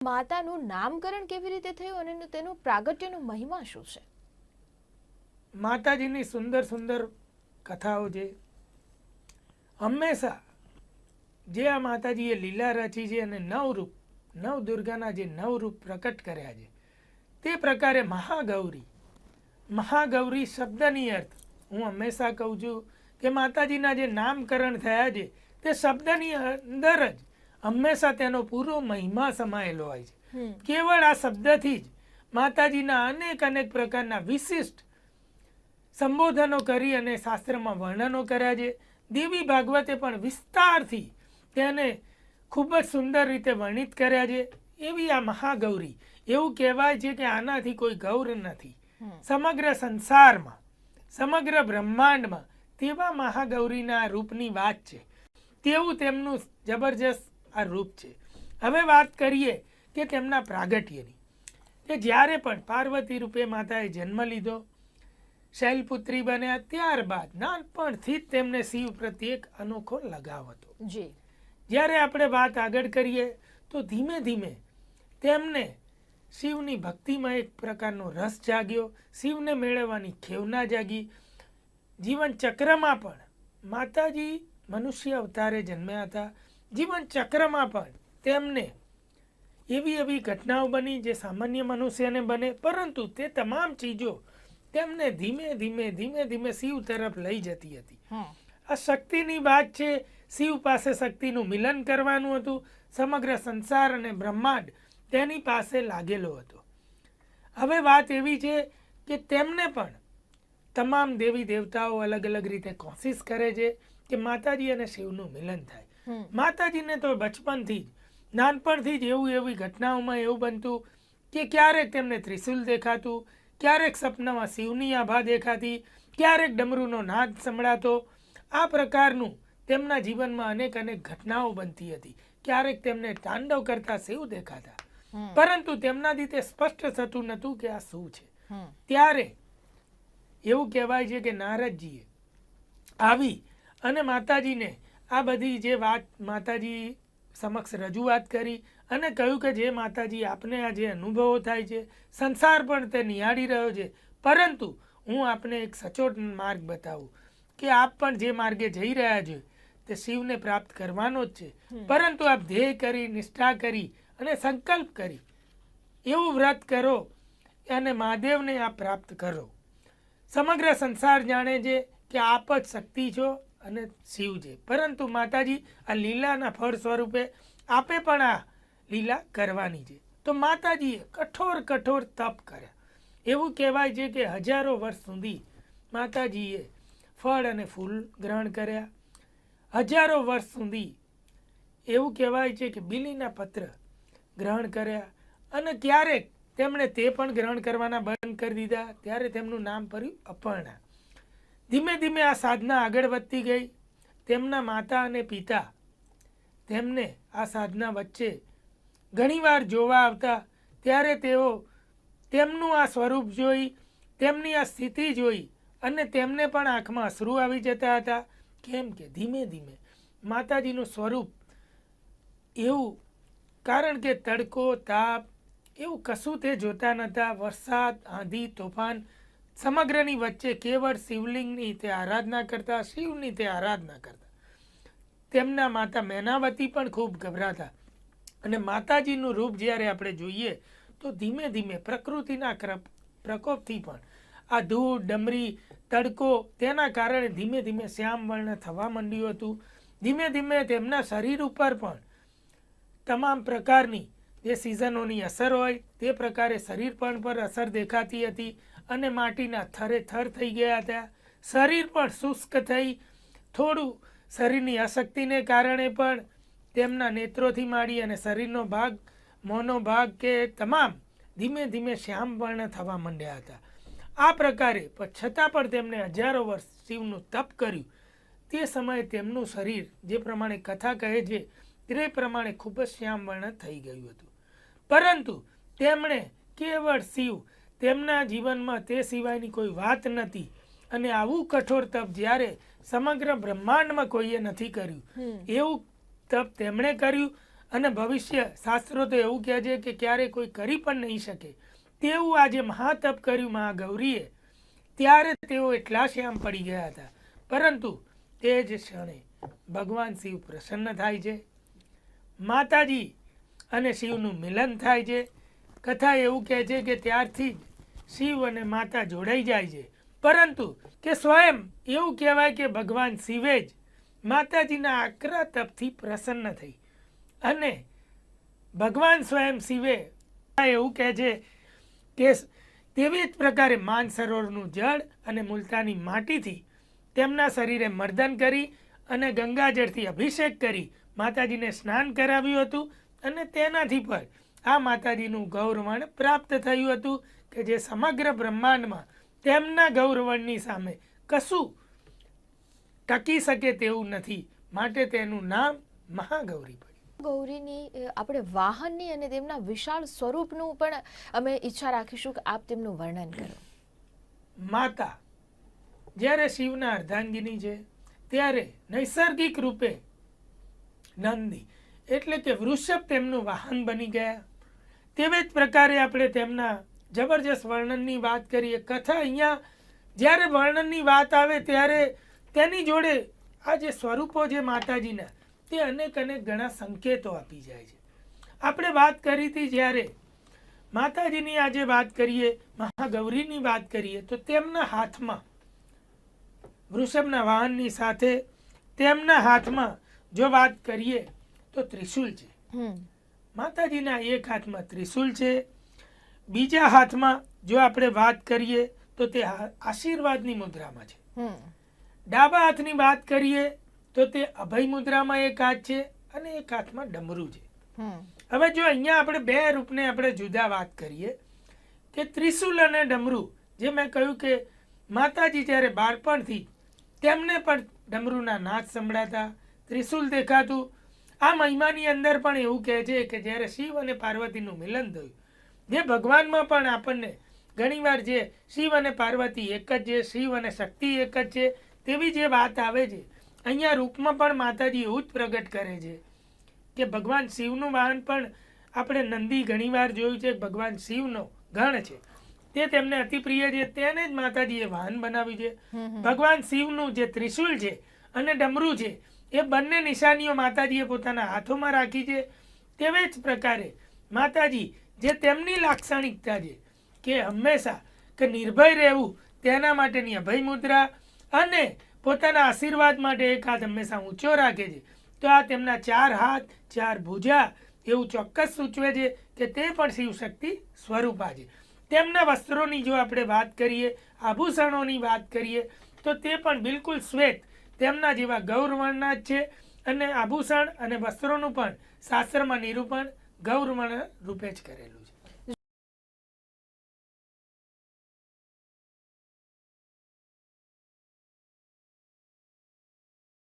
માતાનું નામકરણ કેવી રીતે થયું અને તેનું પ્રાગટ્યનો મહિમા શું છે? માતાજીની સુંદર સુંદર કથાઓ છે. હંમેશા જે આ માતાજીએ લીલા રચી છે અને નવરૂપ નવ જે નવરૂપ પ્રકટ કર્યા છે, તે પ્રકારે મહાગૌરી મહાગૌરી શબ્દની અર્થ હું હંમેશા કહું છું કે માતાજીના જે નામકરણ થયા છે, તે શબ્દની અંદર જ હંમેશા તેનો પૂરો મહિમા સમાયેલો હોય છે. કેવળ આ શબ્દથી જ માતાજીના અનેક અનેક પ્રકારના વિશિષ્ટ સંબોધનો કરી અને શાસ્ત્રમાં વર્ણનો કર્યા છે. દેવી ભાગવતે પણ વિસ્તારથી તેને ખૂબ જ સુંદર રીતે વર્ણિત કર્યા છે. એવી આ મહાગૌરી એવું કહેવાય છે કે આનાથી કોઈ ગૌર નથી. સમગ્ર સંસારમાં સમગ્ર બ્રહ્માંડમાં તેવા મહાગૌરીના રૂપની વાત છે. તેવું તેમનું જબરજસ્ત આ રૂપ છે. હવે વાત કરીએ કે તેમના પ્રાગટ્યની. કે જ્યારે પણ પાર્વતી રૂપે માતાએ જન્મ લીધો શૈલપુત્રી બન્યા ત્યારબાદ નાનપણથી જ તેમને શિવ પ્રત્યે એક અનોખો લગાવ હતો. જી. જ્યારે આપણે વાત આગળ કરીએ તો ધીમે ધીમે તેમને શિવની ભક્તિમાં એક પ્રકારનો રસ જાગ્યો. શિવને મેળવવાની ખેવના જાગી. જીવન ચક્રમાં પણ માતાજી મનુષ્ય અવતારે જન્મ્યા હતા. જીવન ચક્રમાં પણ તેમને એવી એવી ઘટનાઓ બની જે સામાન્ય મનુષ્યને બને પરંતુ તે તમામ ચીજો તેમને ધીમે ધીમે ધીમે ધીમે શિવ તરફ લઈ જતી હતી. આ શક્તિની વાત છે શિવ પાસે શક્તિનું મિલન કરવાનું હતું સમગ્ર સંસાર અને બ્રહ્માંડ તેની પાસે લાગેલો હતો. હવે વાત એવી છે કે તેમને પણ તમામ દેવી દેવતાઓ અલગ અલગ રીતે કોશિશ કરે છે કે માતાજી અને શિવનું મિલન થાય. માતાજીને તો બચપનથી જ નાનપણથી જ એવું એવી ઘટનાઓમાં એવું બનતું કે ક્યારેક તેમને ત્રિશુલ દેખાતું ક્યારેક સપનામાં શિવની આભા દેખાતી ક્યારેક ડમરૂનો નાદ સંભળાતો. આ પ્રકારનું તેમના જીવનમાં અનેક અનેક ઘટનાઓ બનતી હતી. ક્યારેક તેમને તાંડવ કરતા શિવ દેખાતા. પરંતુ તેમના રીતે સ્પષ્ટ થતું નહોતું કે આ શું છે. ત્યારે એવું કહેવાય છે કે નારદજીએ આવી અને માતાજીને આ બધી જે વાત માતાજી સમક્ષ રજૂઆત કરી અને કહ્યું કે જે માતાજી આપને આ જે અનુભવો થાય છે સંસાર પણ તે નિહાળી રહ્યો છે. પરંતુ હું આપને એક સચોટ માર્ગ બતાવું કે આપ પણ જે માર્ગે જઈ રહ્યા છો તે શિવને પ્રાપ્ત કરવાનો જ છે. પરંતુ આપ ધ્યેય કરી નિષ્ઠા કરી અને સંકલ્પ કરી એવું વ્રત કરો અને મહાદેવને આપ પ્રાપ્ત કરો. સમગ્ર સંસાર જાણે છે કે આપ જ શક્તિ છો. અને શિવ છે. પરંતુ માતાજી આ લીલાના ફળ સ્વરૂપે આપે પણ આ લીલા કરવાની છે. તો માતાજીએ કઠોર કઠોર તપ કર્યા. એવું કહેવાય છે કે હજારો વર્ષ સુધી માતાજીએ ફળ અને ફૂલ ગ્રહણ કર્યા. હજારો વર્ષ સુધી એવું કહેવાય છે કે બિલીના પત્ર ગ્રહણ કર્યા અને ક્યારેક તેમણે તે પણ ગ્રહણ કરવાના બંધ કરી દીધા. ત્યારે તેમનું નામ પડ્યું અપર્ણા. ધીમે ધીમે આ સાધના આગળ વધતી ગઈ. તેમના માતા અને પિતા તેમને આ સાધના વચ્ચે ઘણીવાર જોવા આવતા. ત્યારે તેઓ તેમનું આ સ્વરૂપ જોઈ, તેમની આ સ્થિતિ જોઈ અને તેમને પણ આંખમાં અશ્રુ આવી જતા હતા. કેમ કે ધીમે ધીમે માતાજીનું સ્વરૂપ એવું, કારણ કે તડકો, તાપ એવું કશું તે જોતા નહોતા. વરસાદ, આંધી, તોફાન સમગ્રની વચ્ચે કેવળ શિવલિંગની તે આરાધના કરતા, શિવની તે આરાધના કરતા. તેમના માતા મેનાવતી પણ ખૂબ ગભરાતા. અને માતાજીનું રૂપ જ્યારે આપણે જોઈએ, તો ધીમે ધીમે પ્રકૃતિના પ્રકોપથી પણ. આ ધૂળ, ડમરી, તડકો, તેના કારણે ધીમે ધીમે શ્યામ વર્ણ થવા માંડ્યું હતું. ધીમે ધીમે તેમના શરીર ઉપર પણ તમામ પ્રકારની જે સિઝનોની અસર હોય, તે પ્રકારે શરીર પણ પર અસર દેખાતી હતી. અને માટીના થરે થર થઈ ગયા હતા. શરીર પણ શુષ્ક થઈ. થોડું શરીરની અશક્તિને કારણે પણ તેમના નેત્રોથી માંડી અને શરીરનો ભાગ, મોનો ભાગ કે તમામ ધીમે ધીમે શ્યામવર્ણ થવા માંડ્યા હતા. આ પ્રકારે છતાં પણ તેમણે હજારો વર્ષ શિવનું તપ કર્યું. તે સમયે તેમનું શરીર, જે પ્રમાણે કથા કહે છે, તે પ્રમાણે ખૂબ જ શ્યામવર્ણ થઈ ગયું હતું. પરંતુ તેમણે કેવળ શિવ તેમના જીવનમાં તે સિવાયની કોઈ વાત નથી. અને આવું કઠોર તપ જ્યારે સમગ્ર બ્રહ્માંડમાં કોઈએ નથી કર્યું. એવું તપ તેમણે કર્યું અને ભવિષ્ય શાસ્ત્રો તો એવું કહે છે કે ક્યારે કોઈ કરી પણ નહીં શકે. તેવું આજે મહાતપ કર્યું મહાગૌરીએ. ત્યારે તેઓ એટલા શ્યામ પડી ગયા હતા. પરંતુ તે જ ક્ષણે ભગવાન શિવ પ્રસન્ન થાય છે. માતાજી અને શિવનું મિલન થાય છે. કથા એવું કહે છે કે ત્યારથી જ શિવ અને માતા જોડાઈ જાય છે. પરંતુ કે સ્વયં એવું કહેવાય કે ભગવાન શિવે જ માતાજીના આકરા તપથી પ્રસન્ન થઈ. અને ભગવાન સ્વયં શિવે એવું કહે છે કે તેવી જ પ્રકારે માનસરોવરનું જળ અને મુલતાની માટીથી તેમના શરીરે મર્દન કરી અને ગંગાજળથી અભિષેક કરી માતાજીને સ્નાન કરાવ્યું હતું. અને તેનાથી પણ આ માતાજીનું ગૌરવણ પ્રાપ્ત થયું હતું કે જે સમગ્ર બ્રહ્માંડમાં તેમના ગૌરવણની સામે કશું ટકી શકે તેવું નથી. માટે તેનું નામ મહાગૌરી પડ્યું. ગૌરીની આપણે વાહનની અને તેમના વિશાળ સ્વરૂપનું પણ અમે ઈચ્છા રાખીશું કે આપ તેમનું વર્ણન કરો. માતા જ્યારે શિવના અર્ધાંગિની છે ત્યારે નૈસર્ગિક રૂપે નંદી. એટલે કે વૃષભ તેમનું વાહન બની ગયા. તેવી જ પ્રકારે આપણે તેમના જબરજસ્ત વર્ણનની વાત કરીએ. કથા અહીંયા જ્યારે વર્ણનની વાત આવે ત્યારે તેની જોડે આ જે સ્વરૂપો છે માતાજીના, તે અનેક અનેક ઘણા સંકેતો આપી જાય છે. આપણે વાત કરી હતી જ્યારે માતાજીની આજે વાત કરીએ, મહાગૌરીની વાત કરીએ, તો તેમના હાથમાં, વૃષભના વાહનની સાથે તેમના હાથમાં જો વાત કરીએ, તો ત્રિશુલ છે. માતાજીના એક હાથમાં ત્રિશુલ છે બીજા હાથમાં જો આપણે વાત કરીએ તો તે આશીર્વાદની મુદ્રામાં છે. ડાબા હાથની વાત કરીએ તો તે અભય મુદ્રામાં એક હાથ છે અને એક હાથમાં ડમરું છે. હવે જો અહીંયા આપણે બે રૂપને આપણે જુદા વાત કરીએ કે ત્રિશુલ અને ડમરું જે મેં કહ્યું કે માતાજી જ્યારે બાળપણથી તેમને પણ ડમરુના નાદ સંભળાતા ત્રિશુલ દેખાતું આ મહિમાની અંદર પણ એવું કહે છે કે જ્યારે શિવ અને પાર્વતીનું મિલન થયું જે ભગવાનમાં પણ આપણને ઘણીવાર જે શિવ અને પાર્વતી એક જ છે શિવ અને શક્તિ એક જ છે તેવી જે વાત આવે છે અહીંયા રૂપમાં પણ માતાજી એવું જ પ્રગટ કરે છે કે ભગવાન શિવનું વાહન પણ આપણે નંદી ઘણીવાર જોયું છે ભગવાન શિવનો ગણ છે. તે તેમને અતિ પ્રિય છે તેને જ માતાજીએ વાહન બનાવ્યું છે. ભગવાન શિવનું જે ત્રિશુલ છે અને ડમરું છે એ બંને નિશાનીઓ માતાજીએ પોતાના હાથોમાં રાખી છે તેવી જ પ્રકારે માતાજી જે તેમની લાક્ષણિકતા છે કે હંમેશા કે નિર્ભય રહેવું તેના માટેની અભય મુદ્રા અને પોતાના આશીર્વાદ માટે એક હાથ હંમેશા ઊંચો રાખે છે. તો આ તેમના ચાર હાથ, ચાર ભુજા એવું ચોક્કસ સૂચવે છે કે તે પણ શિવશક્તિ સ્વરૂપા છે. તેમના વસ્ત્રોની જો આપણે વાત કરીએ, આભૂષણોની વાત કરીએ, તો તે પણ બિલકુલ શ્વેત તેમના જેવા ગૌરવર્ણના જ છે. અને આભૂષણ અને વસ્ત્રોનું પણ શાસ્ત્રમાં નિરૂપણ ગૌરવર્ણ રૂપે જ કરેલું છે.